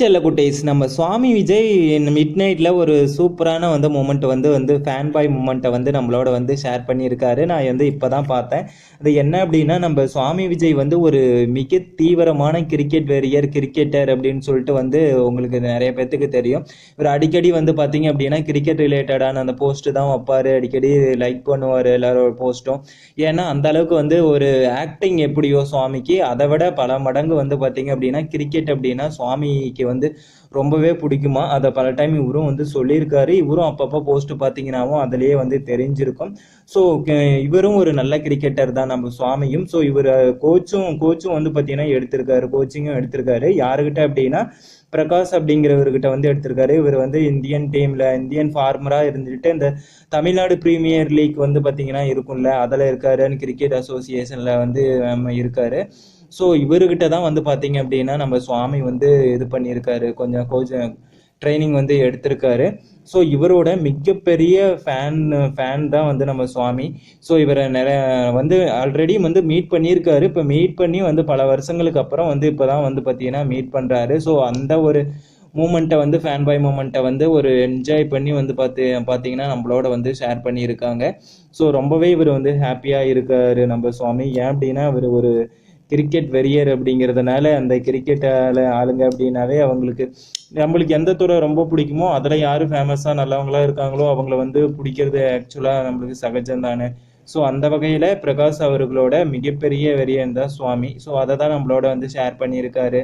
செல்ல குட்டேஸ் நம்ம சுவாமி விஜய் மிட் நைட்டில் ஒரு சூப்பரான வந்து மூமெண்ட் வந்து வந்து ஃபேன் பாய் மூமெண்ட்டை வந்து நம்மளோட வந்து ஷேர் பண்ணியிருக்காரு. நான் வந்து இப்போ தான் பார்த்தேன். அது என்ன அப்படின்னா நம்ம சுவாமி விஜய் வந்து ஒரு மிக தீவிரமான கிரிக்கெட் வெறியர் கிரிக்கெட்டர் அப்படின்னு சொல்லிட்டு வந்து உங்களுக்கு நிறைய பேர்த்துக்கு தெரியும். இவர் அடிக்கடி வந்து பார்த்தீங்க அப்படின்னா கிரிக்கெட் ரிலேட்டடான அந்த போஸ்ட்டு தான் வைப்பார். அடிக்கடி லைக் பண்ணுவார் எல்லாரோட போஸ்ட்டும் ஏன்னா அந்த அளவுக்கு வந்து ஒரு ஆக்டிங் எப்படியோ சுவாமிக்கு. அதை விட பல மடங்கு வந்து பார்த்தீங்க அப்படின்னா கிரிக்கெட் அப்படின்னா சுவாமிக்கு வந்து ரொம்பவே பிடிக்குமா? அதை பல டைம் இவரும் வந்து சொல்லியிருக்காரு. இவரும் அப்பப்போ போஸ்ட் பார்த்தீங்கன்னாவும் அதுலேயே வந்து தெரிஞ்சிருக்கும். ஸோ இவரும் ஒரு நல்ல கிரிக்கெட்டர் தான் நம்ம சுவாமியும். ஸோ இவர் கோச்சும் கோச்சும் வந்து பார்த்தீங்கன்னா எடுத்திருக்காரு. கோச்சிங்கும் எடுத்திருக்காரு. யாருக்கிட்ட அப்படின்னா பிரகாஷ் அப்படிங்கிறவர்கிட்ட வந்து எடுத்திருக்காரு. இவர் வந்து இந்தியன் டீம்ல இந்தியன் ஃபார்மரா இருந்துட்டு இந்த தமிழ்நாடு பிரீமியர் லீக் வந்து பாத்தீங்கன்னா இருக்கும்ல. அதில் இருக்காருன்னு கிரிக்கெட் அசோசியேஷன்ல வந்து இருக்காரு. ஸோ இவர்கிட்ட தான் வந்து பார்த்தீங்க அப்படின்னா நம்ம சுவாமி வந்து இது பண்ணியிருக்காரு. கொஞ்சம் கொஞ்சம் ட்ரைனிங் வந்து எடுத்திருக்காரு. ஸோ இவரோட மிகப்பெரிய ஃபேன் ஃபேன் தான் வந்து நம்ம சுவாமி. ஸோ இவரை நிறைய வந்து ஆல்ரெடி வந்து மீட் பண்ணியிருக்காரு. இப்போ மீட் பண்ணி வந்து பல வருஷங்களுக்கு அப்புறம் வந்து இப்போ தான் வந்து பார்த்தீங்கன்னா மீட் பண்ணுறாரு ஸோ அந்த ஒரு மூமெண்ட்டை வந்து ஃபேன் பாய் மூமெண்ட்டை வந்து ஒரு என்ஜாய் பண்ணி வந்து பார்த்து பார்த்தீங்கன்னா நம்மளோட வந்து ஷேர் பண்ணியிருக்காங்க. ஸோ ரொம்பவே இவர் வந்து ஹாப்பியாக இருக்காரு நம்ம சுவாமி. ஏன் அப்படின்னா இவர் ஒரு கிரிக்கெட் வெறியர் அப்படிங்கிறதுனால அந்த கிரிக்கெட்டால் ஆளுங்க அப்படின்னாவே அவங்களுக்கு நம்மளுக்கு எந்த துறை ரொம்ப பிடிக்குமோ அதில் யார் ஃபேமஸாக நல்லவங்களா இருக்காங்களோ அவங்கள வந்து பிடிக்கிறது ஆக்சுவலாக நம்மளுக்கு சகஜம் தானே. ஸோ அந்த வகையில் பிரகாஷ் அவர்களோட மிகப்பெரிய வெறியன் தான் சுவாமி. ஸோ அதை தான் நம்மளோட வந்து ஷேர் பண்ணியிருக்காரு.